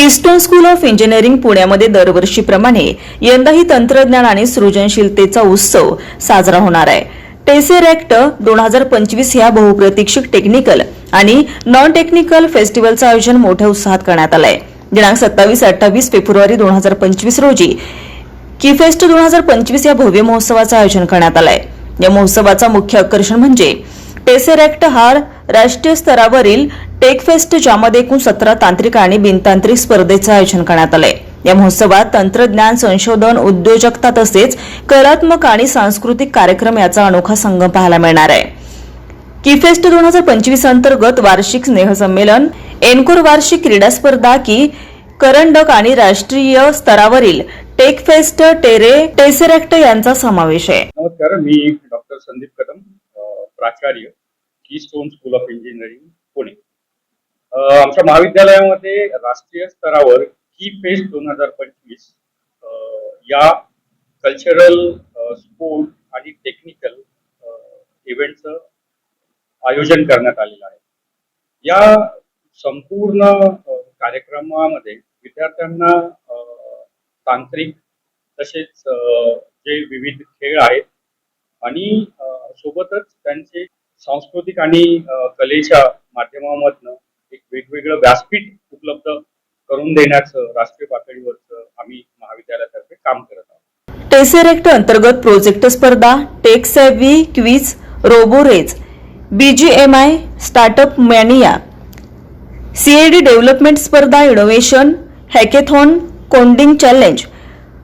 किस्टोन school of engineering पुण्यामध्ये दरवर्षीप्रमाणे यंदाही तंत्रज्ञान आणि सृजनशीलतेचा उत्सव साजरा होणार आहे. टेसेरॅक्ट दोन हजार पंचवीस या बहुप्रतीक्षित टेक्निकल आणि नॉन टेक्निकल फेस्टिवलचं आयोजन मोठ्या उत्साहात करण्यात आलंय. दिनांक सत्तावीस अठ्ठावीस फेब्रुवारी दोन हजार पंचवीस रोजी किफेस्ट दोन हजार पंचवीस या भव्य महोत्सवाचं आयोजन करण्यात आलंय. या महोत्सवाचा मुख्य आकर्षण म्हणजे टेसेरॅक्ट हा राष्ट्रीय स्तरावरील टेकफेस्ट ज्यामध्ये एकूण सतरा तांत्रिक आणि बिनतांत्रिक स्पर्धेचं आयोजन करण्यात आलंय. या महोत्सवात तंत्रज्ञान संशोधन उद्योजकता तसेच कलात्मक आणि सांस्कृतिक कार्यक्रम याचा अनोखा संगम पाहायला मिळणार आहे. किफेस्ट दोन हजार पंचवीस अंतर्गत वार्षिक स्नेहसंमेलन एनकोर वार्षिक क्रीडा स्पर्धा की करंडक आणि राष्ट्रीय स्तरावरील टेकफेस्ट टेरे टेसेरॅक्ट यांचा समावेश आहे. नमस्कार मी डॉक्टर संदीप कदम प्राचार्य keystone school of engineering Pune. आमच्या महाविद्यालयामध्ये राष्ट्रीय स्तरावर की फेस्ट दोन हजार पंचवीस या कल्चरल स्पोर्ट आणि टेक्निकल इव्हेंटचं आयोजन करण्यात आलेलं आहे. या संपूर्ण कार्यक्रमामध्ये विद्यार्थ्यांना तांत्रिक तसेच जे विविध खेळ आहेत आणि सोबतच त्यांचे सांस्कृतिक आणि कलेच्या माध्यमामधनं एक वेगवेगळं व्यासपीठ उपलब्ध करून देण्याचं राष्ट्रीय पातळीवरचं आम्ही महाविद्यालयातर्फे काम करत आहोत. टेसेरेक्ट अंतर्गत प्रोजेक्ट स्पर्धा tech savvy quiz robo rage BGMI startup mania CAD development स्पर्धा innovation hackathon coding challenge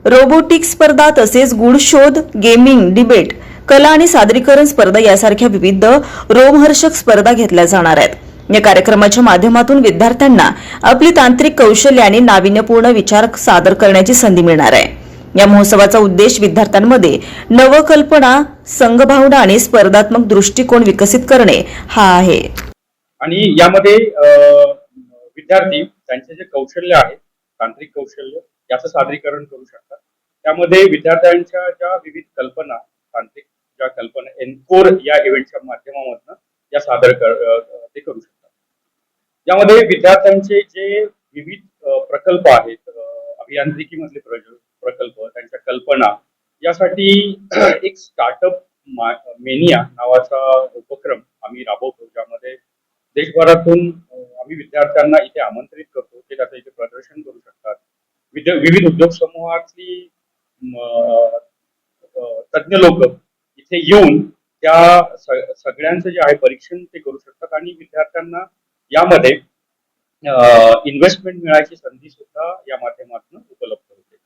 robotics स्पर्धा तसेच गुड शोध गेमिंग डिबेट कला आणि सादरीकरण स्पर्धा यासारख्या विविध रोमहर्षक स्पर्धा घेतल्या जाणार आहेत. या कार्यक्रमाच्या माध्यमातून विद्यार्थ्यांना आपली तांत्रिक कौशल्य आणि नाविन्यपूर्ण विचार सादर करण्याची संधी मिळणार आहे. या महोत्सवाचा उद्देश विद्यार्थ्यांमध्ये नवकल्पना संघभावना आणि स्पर्धात्मक दृष्टिकोन विकसित करणे हा आहे. आणि यामध्ये विद्यार्थी त्यांचे जे कौशल्य आहे तांत्रिक कौशल्य याचं सादरीकरण करू शकतात. त्यामध्ये विद्यार्थ्यांच्या ज्या विविध कल्पना तांत्रिक ज्या कल्पना एनकोर या इव्हेंटच्या माध्यमामधनं या सादर कर यामध्ये विद्यार्थ्यांचे जे विविध प्रकल्प आहेत अभियांत्रिकीमधले प्रकल्प त्यांच्या कल्पना यासाठी एक स्टार्टअप मेनिया नावाचा उपक्रम आम्ही राबवतो ज्यामध्ये देशभरातून आम्ही विद्यार्थ्यांना इथे आमंत्रित करतो ते त्याचं इथे प्रदर्शन करू शकतात. विविध उद्योग समूहातली तज्ज्ञ लोक इथे येऊन त्या सगळ्यांचं जे आहे परीक्षण ते करू शकतात आणि विद्यार्थ्यांना यामध्ये इन्व्हेस्टमेंट मिळायची संधी सुद्धा या माध्यमातून उपलब्ध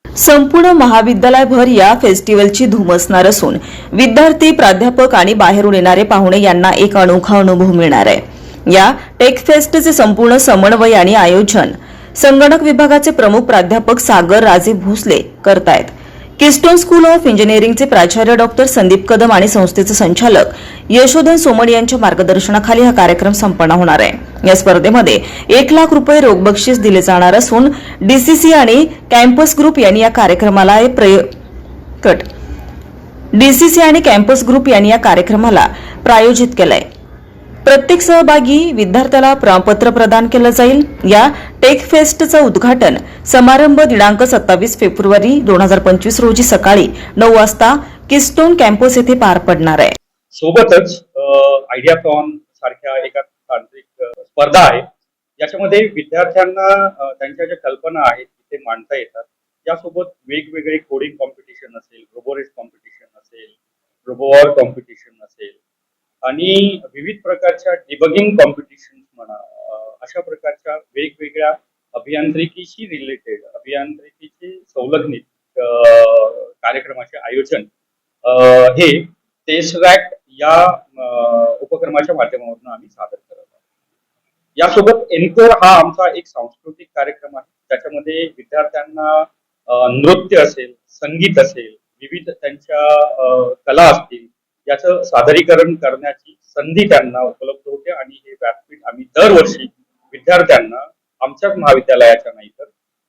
संपूर्ण महाविद्यालयभर या फेस्टिवलची धूम असणार असून विद्यार्थी प्राध्यापक आणि बाहेरून येणारे पाहुणे यांना एक अनोखा अनुभव मिळणार आहे. या टेकफेस्टचे संपूर्ण समन्वय आणि आयोजन संगणक विभागाचे प्रमुख प्राध्यापक सागर राजे भोसले करतायत. किस्टोन स्कूल ऑफ इंजिनिअरिंगचे प्राचार्य डॉक्टर संदीप कदम आणि संस्थेचे संचालक यशोधन सोमण यांच्या मार्गदर्शनाखाली हा कार्यक्रम संपन्न होणार आहे. या स्पर्धेमध्ये एक लाख रुपये रोख बक्षीस दिले जाणार असून डीसीसी आणि कॅम्पस ग्रुप यांनी या कार्यक्रमाला हे कट. डीसीसी आणि कॅम्पस ग्रुप यांनी या कार्यक्रमाला प्रायोजित केलं आहे प्रत्येक सहभागी विद्यार्थ्याला प्रमाणपत्र प्रदान केलं जाईल. या टेक फेस्टचं उद्घाटन समारंभ दिनांक सत्तावीस फेब्रुवारी दोन हजार पंचवीस रोजी सकाळी नऊ वाजता किस्टोन कॅम्पस येथे पार पडणार आहे. सोबतच आयडियाथॉन सारख्या एका तांत्रिक स्पर्धा आहे. याच्यामध्ये विद्यार्थ्यांना त्यांच्या ज्या कल्पना आहेत ते मांडता येतात. यासोबत वेगवेगळे कोडिंग कॉम्पिटिशन असेल रोबोरेस कॉम्पिटिशन असेल रोबोवॉर कॉम्पिटिशन आणि विविध प्रकारच्या डिबगिंग कॉम्पिटिशन म्हणा अशा प्रकारच्या वेगवेगळ्या अभियांत्रिकीशी रिलेटेड अभियांत्रिकीशी संलग्नित कार्यक्रमाचे आयोजन हे टेसरॅक्ट या उपक्रमाच्या माध्यमातून आम्ही सादर करत आहोत. यासोबत एनकोर हा आमचा एक सांस्कृतिक कार्यक्रम आहे. त्याच्यामध्ये विद्यार्थ्यांना नृत्य असेल संगीत असेल विविध त्यांच्या कला असतील याचं सादरीकरण करण्याची संधी त्यांना उपलब्ध होते आणि हे व्यासपीठ आम्ही दरवर्षी विद्यार्थ्यांना आमच्याच महाविद्यालयाच्या नाही तर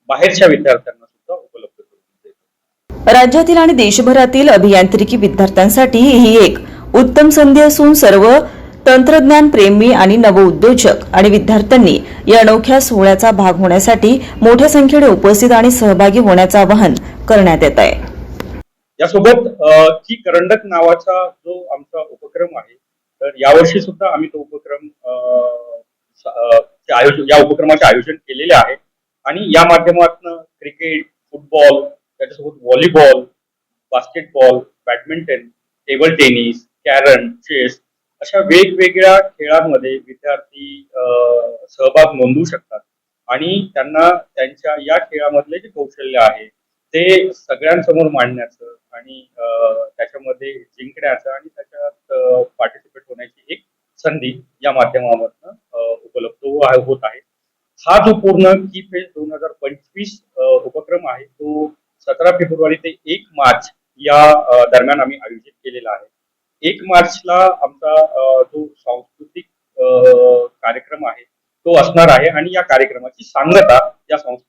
बाहेरच्या विद्यार्थ्यांना सुद्धा उपलब्ध करून देतो. राज्यातील आणि देशभरातील अभियांत्रिकी विद्यार्थ्यांसाठी ही एक उत्तम संधी असून सर्व तंत्रज्ञान प्रेमी आणि नवउद्योजक आणि विद्यार्थ्यांनी या अनोख्या सोहळ्याचा भाग होण्यासाठी मोठ्या संख्येने उपस्थित आणि सहभागी होण्याचं आवाहन करण्यात येत आहे. यासोबत की करंडक नावाचा जो आमचा उपक्रम आहे तर यावर्षी सुद्धा आम्ही तो उपक्रम आयोजन या उपक्रमाचे आयोजन केलेले आहे. आणि या माध्यमातून क्रिकेट फुटबॉल त्याच्यासोबत volleyball basketball badminton table tennis carrom chess अशा वेगवेगळ्या खेळांमध्ये विद्यार्थी सहभाग नोंदवू शकतात. आणि त्यांना त्यांच्या या खेळामधले जे कौशल्य आहे ते सगळ्यांसमोर मांडण्याचं आणि अ, त्याच्यामध्ये जिंकण्याचं आणि त्याच्यात पार्टिसिपेट होण्याची एक संधी या माध्यमामधनं उपलब्ध हो, होत आहे. हा जो पूर्ण की फेज दोन हजार पंचवीस उपक्रम आहे तो सतरा फेब्रुवारी ते एक मार्च या दरम्यान आम्ही आयोजित केलेला आहे. एक मार्चला आमचा जो सांस्कृतिक कार्यक्रम आहे तो असणार आहे आणि या कार्यक्रमाची सांगता या सांस्कृतिक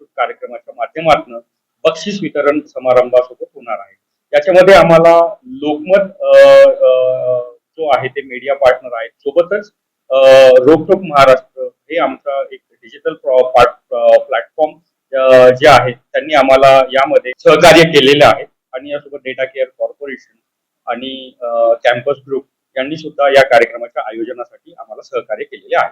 बक्षीस वितरण समारंभासोबत होणार आहे. याच्यामध्ये आम्हाला लोकमत जो आहे ते मीडिया पार्टनर आहेत सोबतच रोकटोक महाराष्ट्र हे आमचा एक डिजिटल प्लॅटफॉर्म जे आहे त्यांनी आम्हाला यामध्ये सहकार्य केलेलं आहे. आणि यासोबत डेटा केअर कॉर्पोरेशन आणि कॅम्पस ग्रुप यांनी सुद्धा या कार्यक्रमाच्या आयोजनासाठी आम्हाला सहकार्य केलेले आहे.